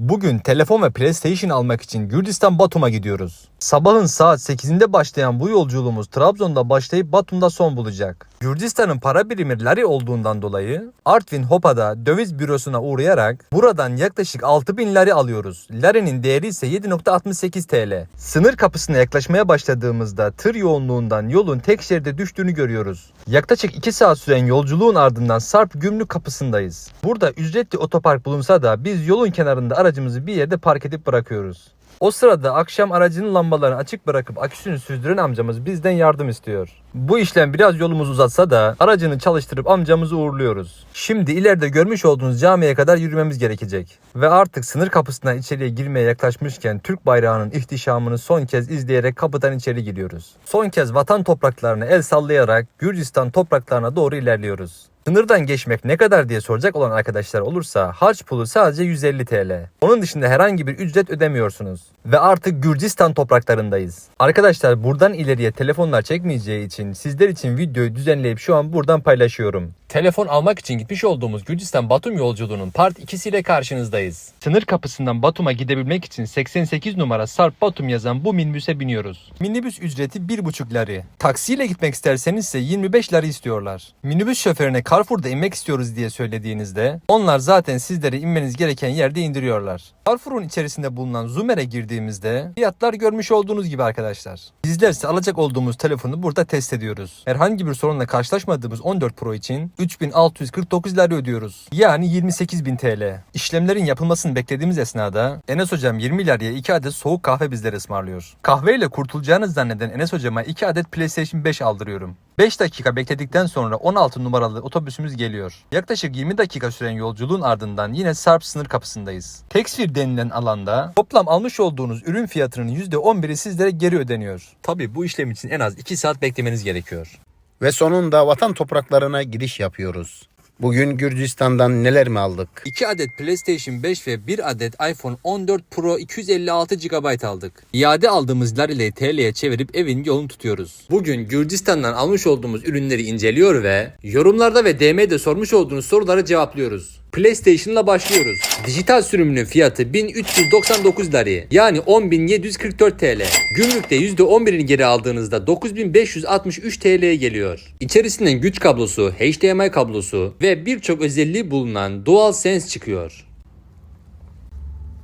Bugün telefon ve PlayStation almak için Gürcistan Batum'a gidiyoruz. Sabahın saat 8'inde başlayan bu yolculuğumuz Trabzon'da başlayıp Batum'da son bulacak. Gürcistan'ın para birimi lari olduğundan dolayı Artvin Hopa'da döviz bürosuna uğrayarak buradan yaklaşık 6000 lari alıyoruz. Lari'nin değeri ise 7.68 TL. Sınır kapısına yaklaşmaya başladığımızda tır yoğunluğundan yolun tek şeride düştüğünü görüyoruz. Yaklaşık 2 saat süren yolculuğun ardından Sarp Gümrük kapısındayız. Burada ücretli otopark bulunsa da biz yolun kenarında aracımızı bir yerde park edip bırakıyoruz. O sırada akşam aracının lambalarını açık bırakıp aküsünü süzdüren amcamız bizden yardım istiyor. Bu işlem biraz yolumuz uzatsa da aracını çalıştırıp amcamızı uğurluyoruz. Şimdi ileride görmüş olduğunuz camiye kadar yürümemiz gerekecek. Ve artık sınır kapısından içeriye girmeye yaklaşmışken Türk bayrağının ihtişamını son kez izleyerek kapıdan içeri giriyoruz. Son kez vatan topraklarına el sallayarak Gürcistan topraklarına doğru ilerliyoruz. Sınırdan geçmek ne kadar diye soracak olan arkadaşlar olursa harç pulu sadece 150 TL. Onun dışında herhangi bir ücret ödemiyorsunuz. Ve artık Gürcistan topraklarındayız. Arkadaşlar buradan ileriye telefonlar çekmeyeceği için sizler için videoyu düzenleyip şu an buradan paylaşıyorum. Telefon almak için gitmiş olduğumuz Gürcistan Batum yolculuğunun part 2 ile karşınızdayız. Sınır kapısından Batum'a gidebilmek için 88 numara Sarp Batum yazan bu minibüse biniyoruz. Minibüs ücreti 1,5 lari. Taksiyle gitmek isterseniz ise 25 lari istiyorlar. Minibüs şoförüne Carrefour'da inmek istiyoruz diye söylediğinizde onlar zaten sizleri inmeniz gereken yerde indiriyorlar. Carrefour'un içerisinde bulunan Zoomer'e girdiğimizde fiyatlar görmüş olduğunuz gibi arkadaşlar. Bizler ise alacak olduğumuz telefonu burada test ediyoruz. Herhangi bir sorunla karşılaşmadığımız 14 Pro için 3649 lira ödüyoruz. Yani 28.000 TL. İşlemlerin yapılmasını beklediğimiz esnada Enes hocam 20 liraya 2 adet soğuk kahve bizlere ısmarlıyor. Kahveyle kurtulacağını zanneden Enes hocama 2 adet PlayStation 5 aldırıyorum. 5 dakika bekledikten sonra 16 numaralı otobüsümüz geliyor. Yaklaşık 20 dakika süren yolculuğun ardından yine Sarp sınır kapısındayız. Texfir denilen alanda toplam almış olduğunuz ürün fiyatının %11'i sizlere geri ödeniyor. Tabi bu işlem için en az 2 saat beklemeniz gerekiyor. Ve sonunda vatan topraklarına giriş yapıyoruz. Bugün Gürcistan'dan neler mi aldık? 2 adet PlayStation 5 ve 1 adet iPhone 14 Pro 256 GB aldık. İade aldığımız larileri TL'ye çevirip evin yolunu tutuyoruz. Bugün Gürcistan'dan almış olduğumuz ürünleri inceliyor ve yorumlarda ve DM'de sormuş olduğunuz soruları cevaplıyoruz. PlayStation'la başlıyoruz. Dijital sürümünün fiyatı 1399 lari yani 10.744 TL. Gümrükte %11'ini geri aldığınızda 9563 TL'ye geliyor. İçerisinden güç kablosu, HDMI kablosu ve birçok özelliği bulunan DualSense çıkıyor.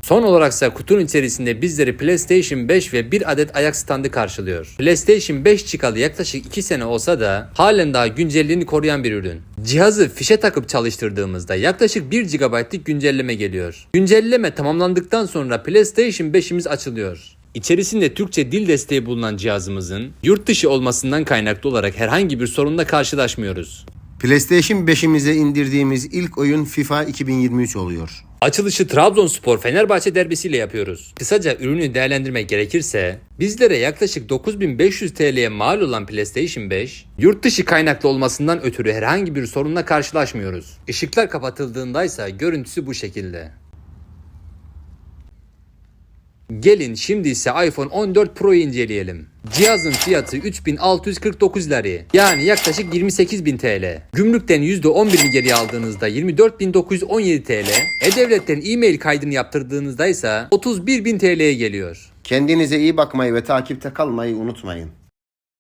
Son olarak ise kutunun içerisinde bizleri PlayStation 5 ve bir adet ayak standı karşılıyor. PlayStation 5 çıkalı yaklaşık 2 sene olsa da halen daha güncelliğini koruyan bir ürün. Cihazı fişe takıp çalıştırdığımızda yaklaşık 1 GB'lık güncelleme geliyor. Güncelleme tamamlandıktan sonra PlayStation 5'imiz açılıyor. İçerisinde Türkçe dil desteği bulunan cihazımızın yurt dışı olmasından kaynaklı olarak herhangi bir sorunla karşılaşmıyoruz. PlayStation 5'imize indirdiğimiz ilk oyun FIFA 2023 oluyor. Açılışı Trabzonspor Fenerbahçe derbisiyle yapıyoruz. Kısaca ürünü değerlendirmek gerekirse bizlere yaklaşık 9500 TL'ye mal olan PlayStation 5 yurt dışı kaynaklı olmasından ötürü herhangi bir sorunla karşılaşmıyoruz. Işıklar kapatıldığında ise görüntüsü bu şekilde. Gelin şimdi ise iPhone 14 Pro'yu inceleyelim. Cihazın fiyatı 3649 lari yani yaklaşık 28000 TL. Gümrükten %11'ini geri aldığınızda 24917 TL. E-Devlet'ten e-mail kaydını yaptırdığınızda ise 31000 TL'ye geliyor. Kendinize iyi bakmayı ve takipte kalmayı unutmayın.